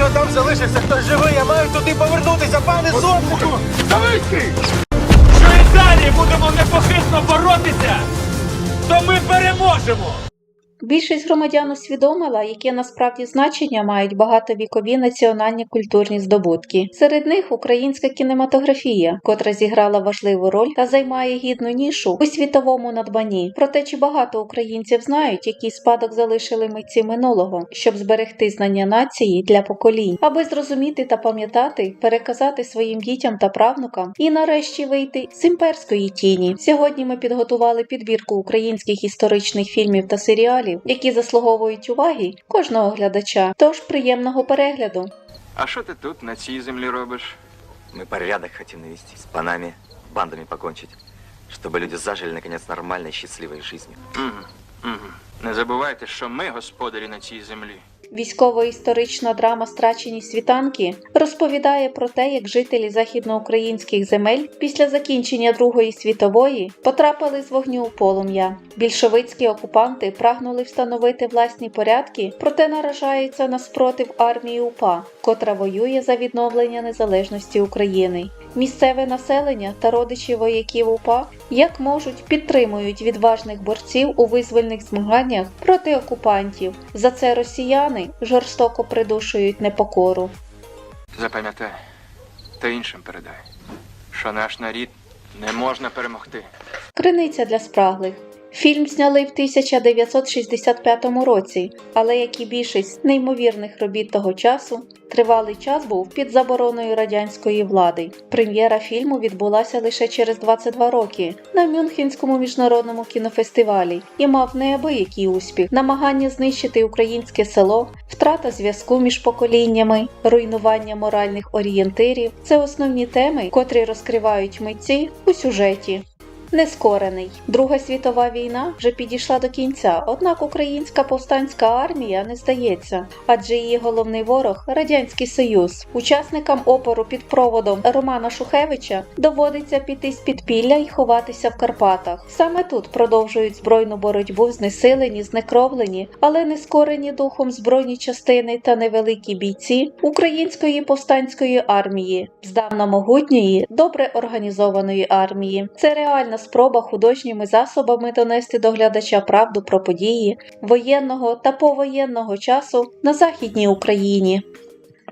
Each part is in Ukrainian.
Якщо там залишився хтось живий, я маю туди повернутися, пане сотнику! Ставицький! Що і далі будемо непохитно боротися, то ми переможемо! Більшість громадян усвідомила, яке насправді значення мають багатовікові національні культурні здобутки. Серед них українська кінематографія, котра зіграла важливу роль та займає гідну нішу у світовому надбанні. Проте чи багато українців знають, який спадок залишили митці минулого, щоб зберегти знання нації для поколінь, аби зрозуміти та пам'ятати, переказати своїм дітям та правнукам і нарешті вийти з імперської тіні. Сьогодні ми підготували підбірку українських історичних фільмів та серіалів, які заслуговують уваги кожного глядача. Тож приємного перегляду. А що ти тут на цій землі робиш? Ми порядок хотим навести, с панами, бандами покончить, чтобы люди зажили, наконец, нормальной, счастливой жизнью. Угу, угу. Не забувайте, що ми господарі на цій землі. Військово-історична драма Страчені світанки розповідає про те, як жителі західноукраїнських земель після закінчення Другої світової потрапили з вогню у полум'я. Більшовицькі окупанти прагнули встановити власні порядки, проте наражаються на спротив армії УПА, котра воює за відновлення незалежності України. Місцеве населення та родичі вояків УПА як можуть підтримують відважних борців у визвольних змаганнях проти окупантів. За це росіяни жорстоко придушують непокору. Запам'ятай та іншим передай, що наш нарід не можна перемогти. Криниця для спраглих. Фільм зняли в 1965 році, але як і більшість неймовірних робіт того часу, тривалий час був під забороною радянської влади. Прем'єра фільму відбулася лише через 22 роки на Мюнхенському міжнародному кінофестивалі і мав неабиякий успіх. Намагання знищити українське село, втрата зв'язку між поколіннями, руйнування моральних орієнтирів це основні теми, котрі розкривають митці у сюжеті. Нескорений. Друга світова війна вже підійшла до кінця, однак українська повстанська армія не здається, адже її головний ворог радянський союз. Учасникам опору під проводом Романа Шухевича доводиться піти з підпілля і ховатися в Карпатах. Саме тут продовжують збройну боротьбу знесилені, знекровлені, але не скорені духом збройні частини та невеликі бійці української повстанської армії, здавна могутньої, добре організованої армії. Це реальна спроба художніми засобами донести до глядача правду про події воєнного та повоєнного часу на Західній Україні.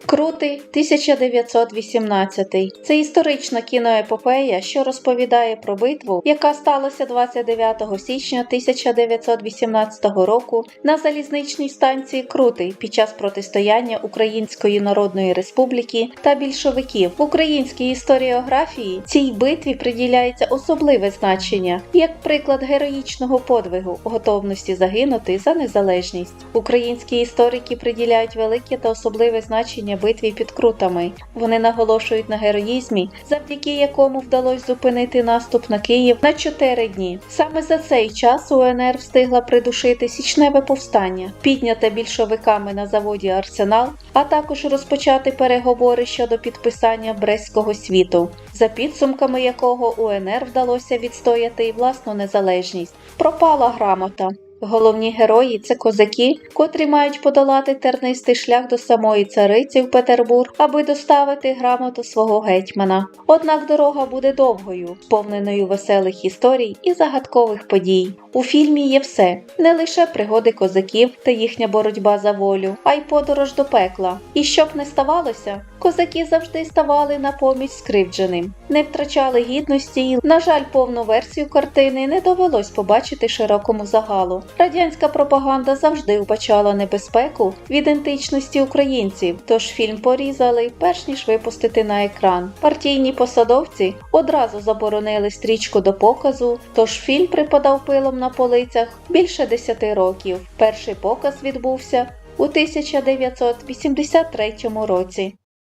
Крутий 1918. Це історична кіноепопея, що розповідає про битву, яка сталася 29 січня 1918 року на залізничній станції Крутий під час протистояння Української Народної Республіки та більшовиків. В українській історіографії цій битві приділяється особливе значення як приклад героїчного подвигу, готовності загинути за незалежність. Українські історики приділяють велике та особливе значення битві під крутами. Вони наголошують на героїзмі, завдяки якому вдалося зупинити наступ на Київ на 4 дні. Саме за цей час УНР встигла придушити січневе повстання, підняте більшовиками на заводі Арсенал, а також розпочати переговори щодо підписання Брестського світу, за підсумками якого УНР вдалося відстояти і власну незалежність. Пропала грамота. Головні герої це козаки, котрі мають подолати тернистий шлях до самої цариці в Петербург, аби доставити грамоту свого гетьмана. Однак дорога буде довгою, сповненою веселих історій і загадкових подій. У фільмі є все не лише пригоди козаків та їхня боротьба за волю, а й подорож до пекла. І щоб не ставалося, козаки завжди ставали на поміч скривдженим, не втрачали гідності. і, На жаль, повну версію картини не довелось побачити широкому загалу. Радянська пропаганда завжди вбачала небезпеку в ідентичності українців, тож фільм порізали, перш ніж випустити на екран. Партійні посадовці одразу заборонили стрічку до показу, тож фільм припадав пилом на полицях більше 10 років. Перший показ відбувся у 1983 році.